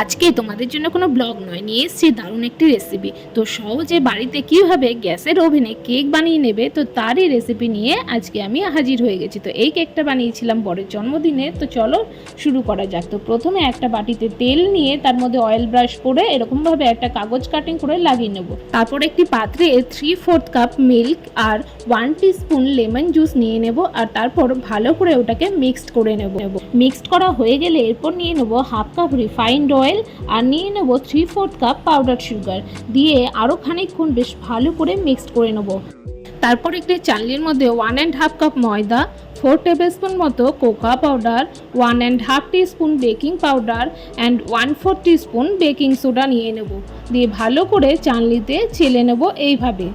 আজকে তোমাদের জন্য কোনো ব্লগ নয়, নিয়ে এসেছি দারুণ একটি রেসিপি তো সহজে বাড়িতে কীভাবে গ্যাসের ওভেনে কেক বানিয়ে নেবে, তো তারই রেসিপি নিয়ে আজকে আমি হাজির হয়ে গেছি। তো এই কেকটা বানিয়েছিলাম বরের জন্মদিনে, তো চলো শুরু করা যাক। তো প্রথমে একটা বাটিতে তেল নিয়ে তার মধ্যে অয়েল ব্রাশ করে এরকমভাবে একটা কাগজ কাটিং করে লাগিয়ে নেব। তারপর একটি পাত্রে থ্রি ফোর্থ কাপ মিল্ক আর ওয়ান স্পুন লেমন জুস নিয়ে নেব আর তারপর ভালো করে ওটাকে মিক্সড করে নেব। মিক্সড করা হয়ে গেলে এরপর নিয়ে নেব হাফ কাপ রিফাইন্ড অয়েল আর নিয়ে নেব three fourth cup powder sugar দিয়ে আরও খানিকক্ষণ বেশ ভালো করে মিক্সড করে নেব। তারপর একটি চালনির মধ্যে ওয়ান অ্যান্ড হাফ কাপ ময়দা ফোর টেবিল স্পুন মতো cocoa powder one and half spoon baking powder and one four spoon baking soda নিয়ে নেব। দিয়ে ভালো করে চালনিতে ছেলে নেব এইভাবে।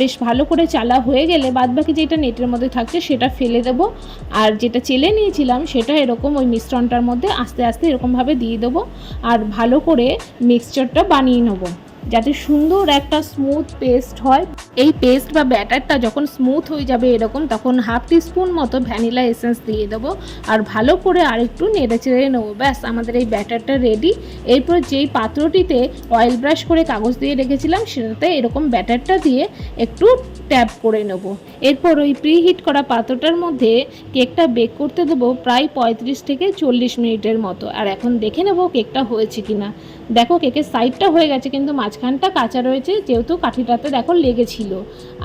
বেশ ভালো করে চালা হয়ে গেলে বাদবাকি যেটা নেটের মধ্যে থাকছে সেটা ফেলে দেবো। আর যেটা চেলে নিয়েছিলাম সেটা এরকম ওই মিশ্রণটার মধ্যে আস্তে আস্তে এরকমভাবে দিয়ে দেবো। আর ভালো করে মিক্সচারটা বানিয়ে নেব। যাতে সুন্দর একটা স্মুথ পেস্ট হয়। এই পেস্ট বা ব্যাটারটা যখন স্মুথ হয়ে যাবে এরকম, তখন হাফ স্পুন মতো ভ্যানিলা এসেন্স দিয়ে দেবো। আর ভালো করে আরেকটু নেড়ে চেড়ে নেব। ব্যাস, আমাদের এই ব্যাটারটা রেডি এরপর যেই পাত্রটিতে অয়েল ব্রাশ করে কাগজ দিয়ে রেখেছিলাম, সেটাতে এরকম ব্যাটারটা দিয়ে একটু ট্যাপ করে নেব। এরপর ওই প্রিহিট করা পাত্রটার মধ্যে কেকটা বেক করতে দেবো প্রায় পঁয়ত্রিশ থেকে চল্লিশ মিনিটের মতো। আর এখন দেখে নেব কেকটা হয়েছে কিনা। দেখো কেকের সাইডটা হয়ে গেছে, কিন্তু মাঝখানটা কাঁচা রয়েছে, যেহেতু কাঠিটাতে দেখো লেগেছিল।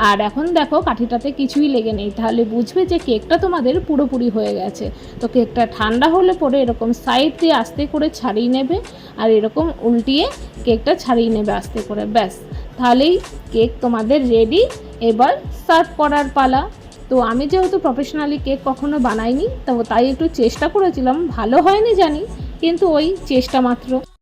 আর এখন দেখো কাঠিটাতে কিছুই লেগে নেই। তাহলে বুঝবে যে কেকটা তোমাদের পুরোপুরি হয়ে গেছে। তো কেকটা ঠান্ডা হলে পরে এরকম সাইড দিয়ে আস্তে করে ছাড়িয়ে নেবে, আর এরকম উল্টিয়ে কেকটা ছাড়িয়ে নেবে আস্তে করে। ব্যাস। তাহলেই কেক তোমাদের রেডি এবার সার্ভ করার পালা। তো আমি যেহেতু প্রফেশনালি কেক কখনো বানাইনি, তো তাই একটু চেষ্টা করেছিলাম। ভালো হয়নি জানি, কিন্তু ওই চেষ্টা মাত্র।